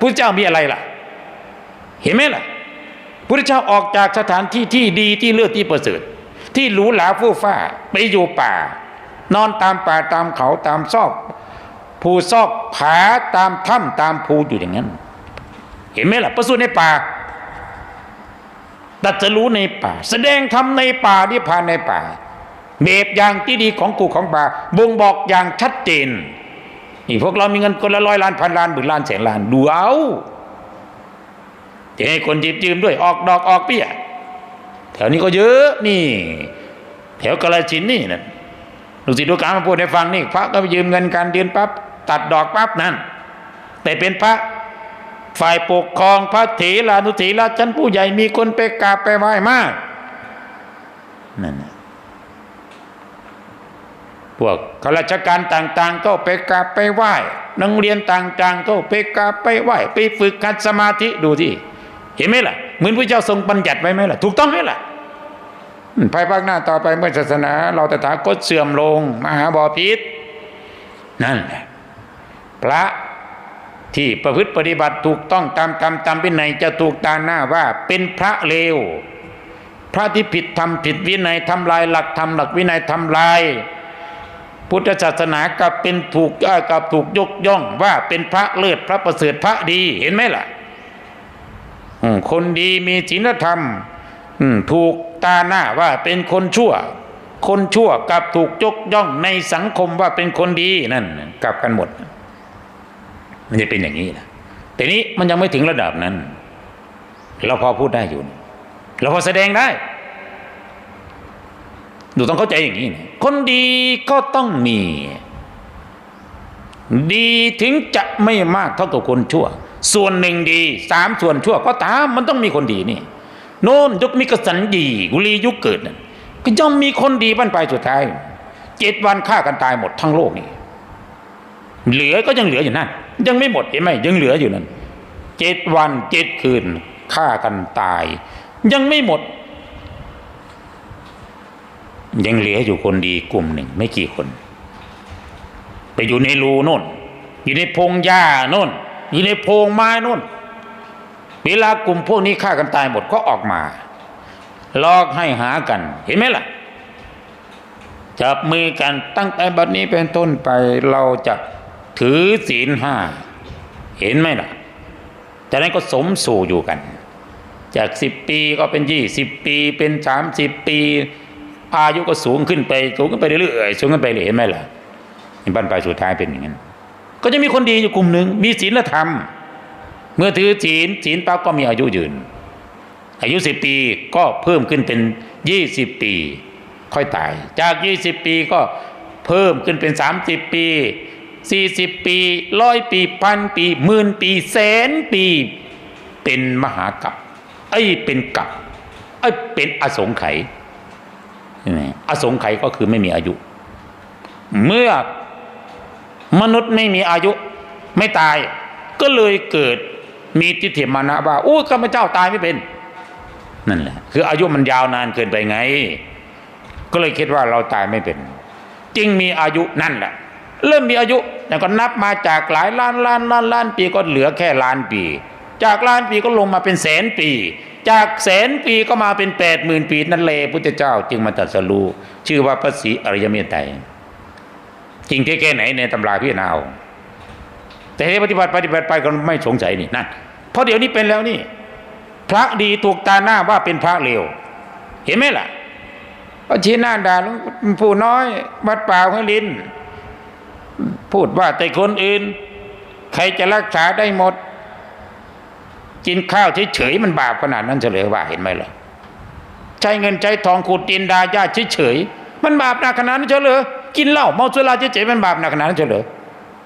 พระเจ้ามีอะไรล่ะ เห็นไหมล่ะพระเจ้าออกจากสถานที่ที่ดีที่เลิศที่ประเสริฐที่หรูหราฟู่ฟ้าไปอยู่ป่า นอนตามป่าตามเขาตามซอก ภูซอกผาตามถ้ำตามภูอยู่อย่างนั้น เห็นไหมล่ะ ประสูติในป่าตัดจะรู้ในป่า แสดงธรรมในป่าที่ผ่านในป่าแบบอย่างที่ดีของกูของป่าบ่งบอกอย่างชัดเจน นี่พวกเรามีเงินคนละร้อยล้านพันล้านหมื่นล้านแสนล้านดูเอาจะให้คนหยิบยืมด้วยออกดอกออกเปี้ยแถวนี้ก็เยอะนี่ แถวกาลสินนี่นะลูกศิษย์ลูกหามาพูดให้ฟังนี่พระก็ไปยืมเงินการเดือนปั๊บตัดดอกปั๊บนั่นแต่เป็นพระฝ่ายปกครองพระเถรานุเถระชั้นผู้ใหญ่มีคนไปกราบไปไหว้มากนั่นนะ พวกข้าราชการต่างๆ ก็ไปกราบไปไหว้นักเรียนต่างๆ ก็ไปกราบไปไหว้ไปฝึกขัดสมาธิดูที่เห็นไหมล่ะเหมือนพระเจ้าทรงบัญญัติไว้ไหมล่ะ ถูกต้องไหมล่ะภายภาคหน้าต่อไปเมื่อศาสนา เราตถาคตเสื่อมลง มหาบอพิษนั่นแหละพระที่ประพฤติปฏิบัติถูกต้องตามธรรมตามวินัยจะถูกตาหน้าว่าเป็นพระเลว พระที่ผิดธรรมผิดวินัยทำลายหลักธรรมหลักวินัยทำลาย พุทธศาสนากับเป็นถูกกับถูกยกย่องว่าเป็นพระเลิศพระประเสริฐพระดีเห็นไหมล่ะคนดีมีศีลธรรมถูกตาหน้าว่าเป็นคนชั่ว คนชั่วกับถูกยกย่องในสังคมว่าเป็นคนดีนั่นกลับกันหมด มันจะเป็นอย่างนี้นะแต่นี้มันยังไม่ถึงระดับนั้น เราพอพูดได้อยู่ เราพอแสดงได้ ดูต้องเข้าใจอย่างนี้นะคนดีก็ต้องมี ดีถึงจะไม่มากเท่ากับคนชั่ว ส่วนหนึ่งดีสามส่วนชั่ว ก็ตามมันต้องมีคนดีนี่โน่นยกมีกษันดีกุลียุคเกิดนั่นก็ย่อมมีคนดีบ้านปลายสุดท้ายเจ็ดวันฆ่ากันตายหมดทั้งโลกนี่เหลือก็ยังเหลืออยู่นั่นยังไม่หมดเห็นไหมยังเหลืออยู่นั่นเจ็ดวันเจ็ดคืนฆ่ากันตาย ยังไม่หมด ยังเหลืออยู่คนดีกลุ่มหนึ่ง ไม่กี่คน ไปอยู่ในรูโน่น อยู่ในพงหญ้าโน่น อยู่ในโพงไม้โน่น เวลากลุ่มพวกนี้ฆ่ากันตายหมดก็ออกมาลอกให้หากัน เห็นไหมล่ะ จับมือกันตั้งแต่บัดนี้เป็นต้นไปเราจะถือศีลห้า เห็นไหมล่ะ จากนั้นก็สมสู่อยู่กัน จากสิบปีก็เป็นยี่สิบปีเป็นสามสิบปี อายุก็สูงขึ้นไปสูงขึ้นไปเรื่อยๆสูงขึ้นไปเลยเห็นไหมล่ะบ้านปลายสุดท้ายเป็นอย่างนั้น ก็จะมีคนดีอยู่กลุ่มหนึ่งมีศีลธรรม เมื่อถือศีลศีลปั๊บก็มีอายุยืน อายุสิบปีก็เพิ่มขึ้นเป็นยี่สิบปี ค่อยตาย จากยี่สิบปีก็เพิ่มขึ้นเป็นสามสิบปีสี่สิบปีร้อยปีพันปีหมื่นปีแสนปี เป็นมหากัปไอ้เป็นกัปไอ้เป็นอสงไข่ อสงไขยก็คือไม่มีอายุ เมื่อมนุษย์ไม่มีอายุไม่ตาย ก็เลยเกิดมีทิฏฐิมานะว่าอู้ข้าพเจ้าตายไม่เป็น นั่นแหละ คืออายุมันยาวนานเกินไปไง ก็เลยคิดว่าเราตายไม่เป็น จึงมีอายุนั่นแหละ เริ่มมีอายุแล้วก็นับมาจากหลายล้านล้านล้านล้านปีก็เหลือแค่ล้านปี จากล้านปีก็ลงมาเป็นแสนปี จากแสนปีก็มาเป็นแปดหมื่นปีนั่นเลยพุทธเจ้า จึงมาตรัสรู้ชื่อว่าพระศรีอริยเมตไตรจริงที่แค่ไหนในตำราพี่นเอาแต่ให้ปฏิบัติปฏิบัติไปก็ไม่สงสัยนี่นั่นเพราะเดี๋ยวนี้เป็นแล้วนี่ พระดีถูกตาหน้าว่าเป็นพระเลวเห็นไหมล่ะก็ชี้หน้าด่าหลวงปู่น้อยวัดป่าของลิน พูดว่าแต่คนอื่น ใครจะรักษาได้หมด กินข้าวเฉยๆมันบาปขนาดนั้นเฉลยว่าเห็นไหมล่ะใช้เงินใช้ทองขูดดินดาญาเฉยๆมันบาปหนักขนาดนั้นเฉลยกินเหล้าเมาสุราเฉยๆมันบาปหนักขนาดนั้นเฉลย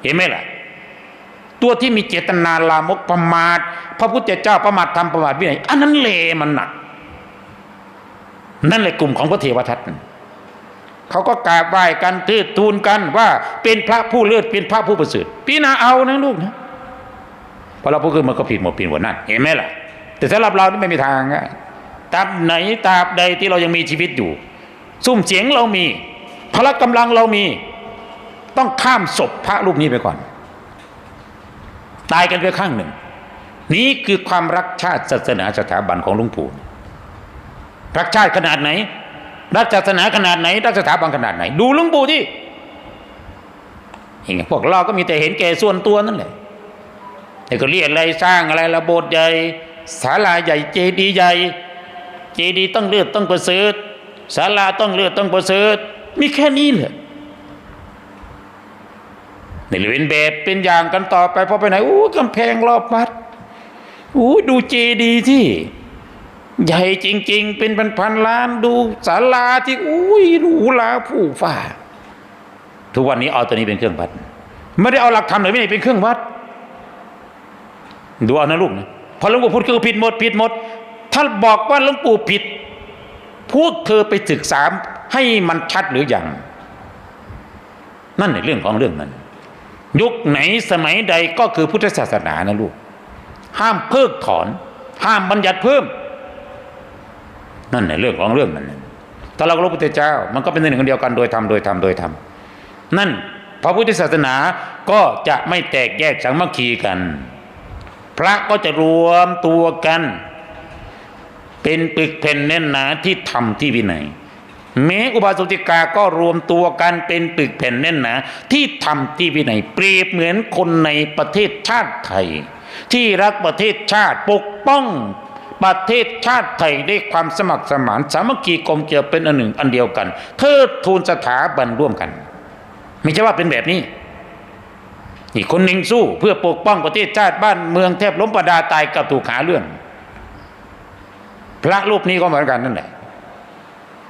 เห็นไหมล่ะตัวที่มีเจตนาลามกประมาทพระพุทธเจ้าประมาททำประมาทวินัยอันนั้นเลมันหนัก นั่นเลยกลุ่มของพระเทวทัตเขาก็กราบไหว้กันทืดทูลกันว่าเป็นพระผู้เลิศเป็นพระผู้ประเสริฐพี่นาเอานะลูกนะ พอเราพูดขึ้นมันก็ผิดหมดผิดหมดนั่นเห็นไหมล่ะ แต่สำหรับเรานี่ไม่มีทางอะตราบไหนตราบใดที่เรายังมีชีวิตอยู่ ซุ่มเสียงเรามีพละกำลังเรามี ต้องข้ามศพพระรูปนี้ไปก่อน ตายกันไปข้างหนึ่ง นี่คือความรักชาติศาสนาสถาบันของลวงปู่รักชาติขนาดไหน รักศาสนาขนาดไหน รักสถาบันขนาดไหน ดูลวงปู่ที่อย่างเงี้ยพวกเราก็มีแต่เห็นแก่ส่วนตัวนั่นแหละ แต่ก็เรียกอะไรสร้างอะไรระโบสถ์ใหญ่ศาลาใหญ่เจดีย์ใหญ่เจดีย์ต้องเลือดต้องประเสริฐศาลาต้องเลือดต้องประเสริฐมีแค่นี้แหละนี่เลยเป็นแบบเป็นอย่างกันต่อไปพอไปไหนอู้กำแพงรอบวัดอู้ดูเจดีย์ที่ ใหญ่จริง ๆ เป็นพันๆล้านดูศาลาที่อุ้ยหรูหราผู้ฟ้าทุกวันนี้เอาตัวนี้เป็นเครื่องวัด ไม่ได้เอาหลักธรรมเลยไม่ได้เป็นเครื่องวัด ดูเอานะลูกนะพอหลวงปู่พูดคือผิดหมดผิดหมด ถ้าบอกว่าหลวงปู่ผิด พวกเธอไปศึกษาให้มันชัดหรืออยังนั่นในเรื่องของเรื่องนั้น ยุคไหนสมัยใดก็คือพุทธศาสนานะลูก ห้ามเพิกถอน ห้ามบัญญัติเพิ่ม นั่นในเรื่องของเรื่องนั้นถ้าเรารู้พระพุทธเจ้า มันก็เป็นหนึ่งคนเดียวกันโดยธรรมโดยธรรมโดยธรรมนั่นพระพุทธศาสนาก็จะไม่แตกแยกสังมัคคีกัน พระก็จะรวมตัวกัน เป็นปึกแผ่นแน่นหนาที่ทำที่วินัยแม้อุบาสติกาก็รวมตัวกันเป็นปึกแผ่นแน่นหนาที่ทำที่วินัยเปรียบเหมือนคนในประเทศชาติไทย ที่รักประเทศชาติปกป้องประเทศชาติไทยด้วยความสมัครสมาน สามัคคีกลมเกลียวเป็นอันหนึ่งอันเดียวกัน เทิดทูนสถาบันร่วมกัน ไม่ใช่ว่าเป็นแบบนี้ อีกคนหนึ่งสู้เพื่อปกป้องประเทศชาติบ้านเมืองแทบล้มประดาตายกับถูกหาเรื่อง พระรูปนี้ก็เหมือนกันนั่นแหละ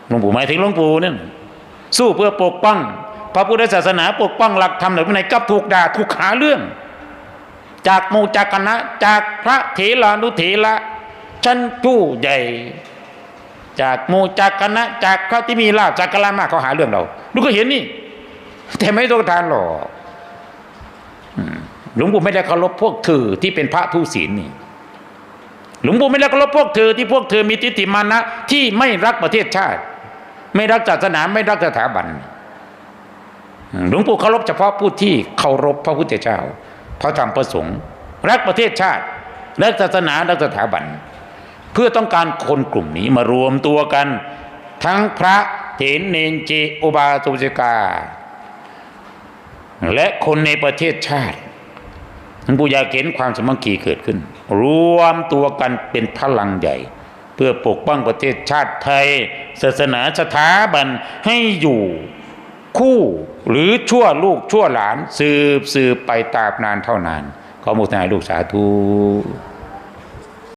หลวงปู่หมายถึงหลวงปู่นั่นสู้เพื่อปกป้อง พระพุทธศาสนาปกป้องหลักธรรมหรือวินัยกับถูกด่าถูกหาเรื่อง จากมูจากคณะจากพระเถรานุเถระชั้นผู้ใหญ่ จากมูจากคณะจากพระที่มีลาภจากกลามากเขาหาเรื่องเราดูก็เห็นนี่ แต่ไม่ต้องทานหรอก หลวงปู่ไม่ได้เคารพพวกเธอที่เป็นพระทุศีลนี่หลวงปู่ไม่ได้เคารพพวกเธอที่พวกเธอมีทิฏฐิมานะ ที่ไม่รักประเทศชาติ ไม่รักศาสนาไม่รักสถาบันหลวงปู่เคารพเฉพาะผู้ที่เคารพพระพุทธเจ้า พระธรรมพระสงฆ์รักประเทศชาติรักศาสนารักสถาบัน เพื่อต้องการคนกลุ่มนี้มารวมตัวกัน ทั้งพระเถรเนนเจอุบาสกกา และคนในประเทศชาติ ท่านผู้ยากเห็นความสมัคคีเกิดขึ้น รวมตัวกันเป็นพลังใหญ่ เพื่อปกป้องประเทศชาติไทย ศาสนาสถาบันให้อยู่คู่หรือชั่วลูกชั่วหลาน สืบสืบไปตราบนานเท่านานขอมุทนาลูกสาธุ